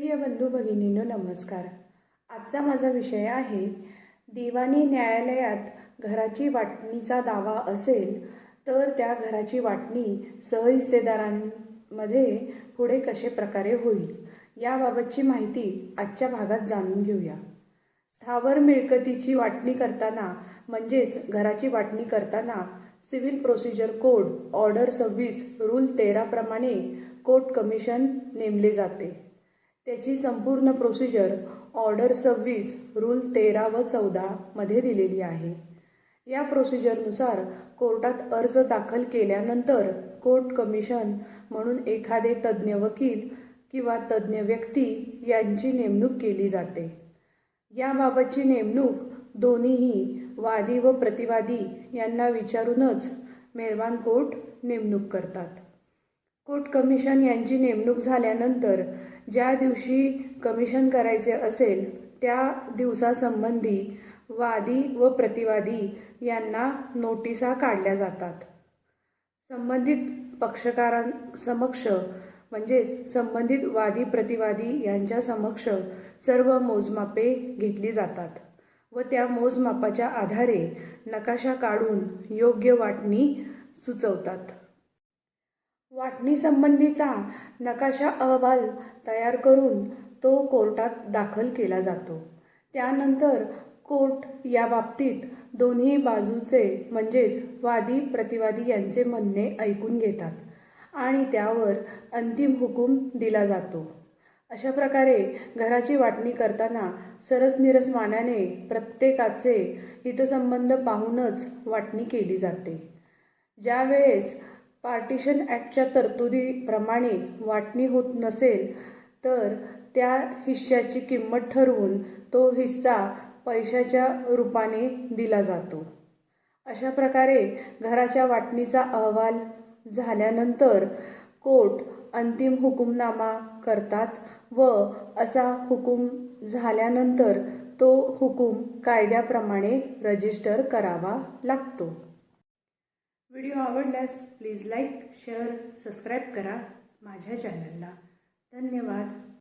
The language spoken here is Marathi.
प्रिय बंधू भगिनींनो नमस्कार. आजचा माझा विषय आहे दिवाणी न्यायालयात घराची वाटणीचा दावा असेल तर त्या घराची वाटणी सहहिस्सेदारांमध्ये पुढे कसे प्रकारे होईल याबाबतची माहिती आजच्या भागात जाणून घेऊया. स्थावर मिळकतीची वाटणी करताना म्हणजेच घराची वाटणी करताना सिव्हिल प्रोसिजर कोड ऑर्डर सव्वीस रूल तेराप्रमाणे कोर्ट कमिशन नेमले जाते. त्याची संपूर्ण प्रोसिजर ऑर्डर सव्वीस रूल तेरा व चौदा मध्ये दिलेली आहे. या प्रोसिजरनुसार कोर्टात अर्ज दाखल केल्यानंतर कोर्ट कमिशन म्हणून एखादे तज्ज्ञ वकील किंवा तज्ज्ञ व्यक्ती यांची नेमणूक केली जाते. याबाबतची नेमणूक दोन्हीही वादी व प्रतिवादी यांना विचारूनच मेहरबान कोर्ट नेमणूक करतात. कोर्ट कमिशन यांची नेमणूक झाल्यानंतर ज्या दिवशी कमिशन करायचे असेल त्या दिवसासंबंधी वादी व प्रतिवादी यांना नोटिसा काढल्या जातात. संबंधित पक्षकारांसमक्ष म्हणजेच संबंधित वादी प्रतिवादी यांच्या समक्ष सर्व मोजमापे घेतली जातात व त्या मोजमापाच्या आधारे नकाशा काढून योग्य वाटणी सुचवतात. वाटणीसंबंधीचा नकाशा अहवाल तयार करून तो कोर्टात दाखल केला जातो. त्यानंतर कोर्ट या बाबतीत दोन्ही बाजूचे म्हणजेच वादी प्रतिवादी यांचे म्हणणे ऐकून घेतात आणि त्यावर अंतिम हुकूम दिला जातो. अशा प्रकारे घराची वाटणी करताना सरसनिरस मानाने प्रत्येकाचे हितसंबंध पाहूनच वाटणी केली जाते. ज्यावेळेस पार्टिशन ॲक्टच्या तरतुदीप्रमाणे वाटणी होत नसेल तर त्या हिश्श्याची किंमत ठरवून तो हिस्सा पैशाच्या रूपाने दिला जातो. अशा प्रकारे घराच्या वाटणीचा अहवाल झाल्यानंतर कोर्ट अंतिम हुकुमनामा करतात व असा हुकूम झाल्यानंतर तो हुकूम कायद्याप्रमाणे रजिस्टर करावा लागतो. व्हिडिओ आवडल्यास प्लीज लाईक शेअर सबस्क्राईब करा माझ्या चॅनलला. धन्यवाद.